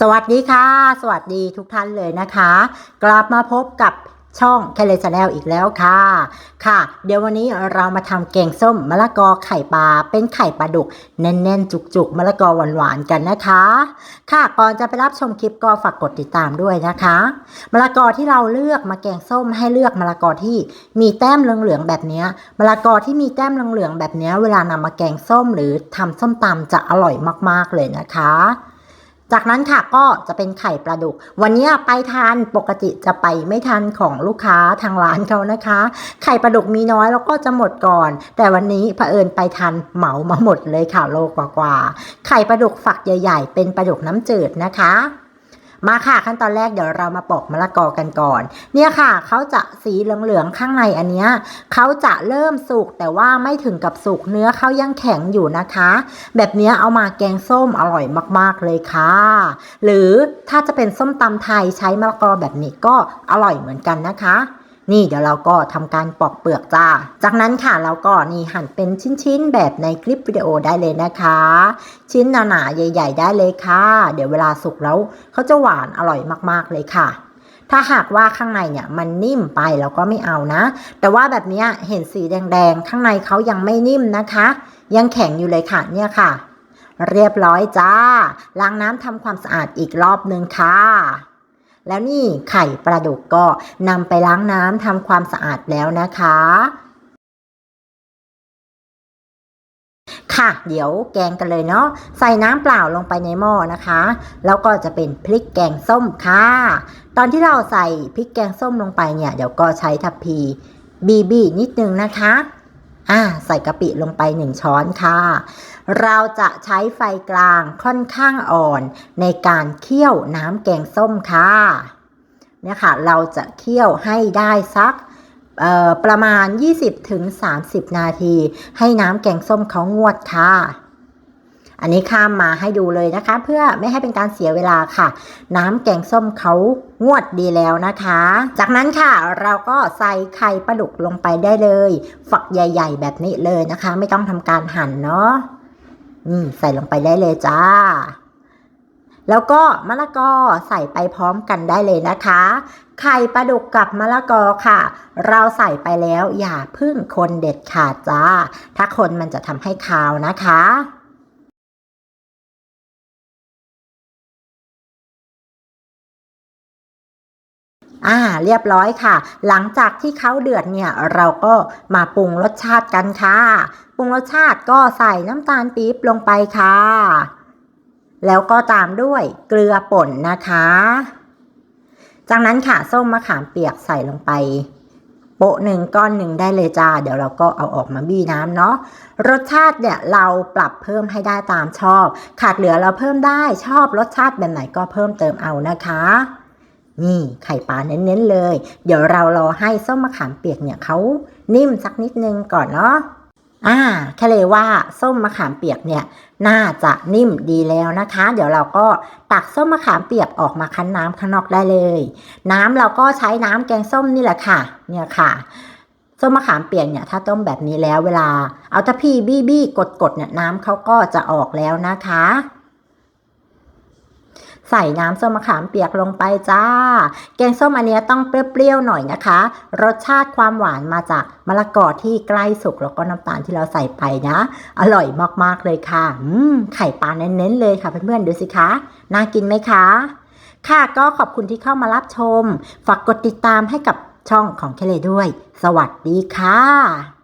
สวัสดีค่ะ สวัสดีทุกท่านเลยนะคะ กลับมาพบกับช่องแคเลชแนลอีกแล้วค่ะ ค่ะ เดี๋ยววันนี้เรามาทำแกงส้มมะละกอไข่ปลาเป็นไข่ปลาดุกแน่นๆ จุกๆมะละกอหวานๆกันนะคะ ค่ะก่อนจะไปรับชมคลิปก็ฝากกดติดตามด้วยนะคะมะละกอที่เราเลือกมาแกงส้มให้เลือกมะละกอที่มีแต้มเหลืองๆแบบนี้มะละกอที่มีแต้มเหลืองๆแบบนี้เวลานำมาแกงส้มหรือทำส้มตำจะอร่อยมากๆเลยนะคะ จากนั้นค่ะก็จะเป็นไข่ปลาดุก วันนี้ไปทานปกติจะไปไม่ทันของลูกค้าทางร้านเขานะคะ ไข่ปลาดุกมีน้อยแล้วก็จะหมดก่อน แต่วันนี้เผอิญไปทันเหมามาหมดเลยค่ะโลกว่าๆไข่ปลาดุกฝักใหญ่ ๆ เป็นปลาดุกน้ำจืดนะคะ มาค่ะขั้นตอนแรกเดี๋ยวเรามาปอกมะละกอกันก่อน เนี่ยค่ะเขาจะสีเหลืองๆข้างในอันเนี้ยเขาจะเริ่มสุกแต่ว่าไม่ถึงกับสุกเนื้อเขายังแข็งอยู่นะคะ แบบเนี้ยเอามาแกงส้มอร่อยมากๆเลยค่ะ หรือถ้าจะเป็นส้มตำไทยใช้มะละกอแบบนี้ก็อร่อยเหมือนกันนะคะ นี่เดี๋ยวเราก็ทำการปอกเปลือกจ้า จากนั้นค่ะเราก็นี่หั่นเป็นชิ้นๆ แบบในคลิปวิดีโอได้เลยนะคะ ชิ้นหนาๆใหญ่ ๆ ได้เลยค่ะ เดี๋ยวเวลาสุกแล้วเขาจะหวานอร่อยมากๆเลยค่ะถ้าหากว่าข้างในเนี่ยมันนิ่มไปเราก็ไม่เอานะ แต่ว่าแบบนี้เห็นสีแดงๆ ข้างในเขายังไม่นิ่มนะคะ ยังแข็งอยู่เลยค่ะเนี่ยค่ะ เรียบร้อยจ้า ล้างน้ำทำความสะอาดอีกรอบนึงค่ะ แล้วนี่ไข่ปลาดุกก็นำไปล้างน้ำทำความสะอาดแล้วนะคะค่ะ เดี๋ยวแกงกันเลยเนาะใส่น้ำเปล่าลงไปในหม้อนะคะ แล้วก็จะเป็นพริกแกงส้มค่ะ ตอนที่เราใส่พริกแกงส้มลงไปเนี่ย เดี๋ยวก็ใช้ทัพพีบีบีนิดนึงนะคะ อ่าใส่กะปิลงไปหนึ่งช้อนค่ะ เราจะใช้ไฟกลางค่อนข้างอ่อนในการเคี่ยวน้ำแกงส้มค่ะเนี่ยค่ะ เราจะเคี่ยวให้ได้สักประมาณ 20-30 นาที ให้น้ำแกงส้มเขางวดค่ะ อันนี้ข้ามมาให้ดูเลยนะคะ เพื่อไม่ให้เป็นการเสียเวลาค่ะ น้ำแกงส้มเขางวดดีแล้วนะคะ จากนั้นค่ะเราก็ใส่ไข่ปลาดุกลงไปได้เลย ฝักใหญ่ ๆ แบบนี้เลยนะคะ ไม่ต้องทำการหั่นเนาะนี่ใส่ลงไปได้เลยจ้า แล้วก็มะละกอใส่ไปพร้อมกันได้เลยนะคะ ไข่ปลาดุกกับมะละกอค่ะ เราใส่ไปแล้วอย่าพึ่งคนเด็ดขาดจ้า ถ้าคนมันจะทำให้คาวนะคะ อ่าเรียบร้อยค่ะ หลังจากที่เขาเดือดเนี่ยเราก็มาปรุงรสชาติกันค่ะ ปรุงรสชาติก็ใส่น้ำตาลปี๊บลงไปค่ะ แล้วก็ตามด้วยเกลือป่นนะคะ จากนั้นค่ะส้มมะขามเปียกใส่ลงไปโปะหนึ่งก้อนหนึ่งได้เลยจ้า เดี๋ยวเราก็เอาออกมาบี้น้ำเนาะรสชาติเนี่ยเราปรับเพิ่มให้ได้ตามชอบ ขาดเหลือเราเพิ่มได้ชอบรสชาติแบบไหนก็เพิ่มเติมเอานะคะ นี่ไข่ปลาเน้นๆเลย เดี๋ยวเรารอให้ส้มมะขามเปียกเนี่ยเขานิ่มสักนิดนึงก่อนเนาะอ่าแค่เลยว่าส้มมะขามเปียกเนี่ยน่าจะนิ่มดีแล้วนะคะ เดี๋ยวเราก็ตักส้มมะขามเปียกออกมาคั้นน้ำข้างนอกได้เลย น้ำเราก็ใช้น้ำแกงส้มนี่แหละค่ะ เนี่ยค่ะส้มมะขามเปียกเนี่ยถ้าต้มแบบนี้แล้วเวลา เอาตะพี่บี้บี้กดกดๆเนี่ยน้ำเขาก็จะออกแล้วนะคะ ใส่น้ำส้มมะขามเปียกลงไปจ้า แกงส้มอันเนี้ยต้องเปรี้ยวๆหน่อยนะคะ รสชาติความหวานมาจากมะละกอที่ใกล้สุกแล้วก็น้ำตาลที่เราใส่ไปนะ อร่อยมากๆเลยค่ะอืมไข่ปลาเน้นๆเลยค่ะเพื่อนๆดูสิคะ น่ากินไหมคะ ค่ะก็ขอบคุณที่เข้ามารับชม ฝากกดติดตามให้กับช่องของเคเลด้วย สวัสดีค่ะ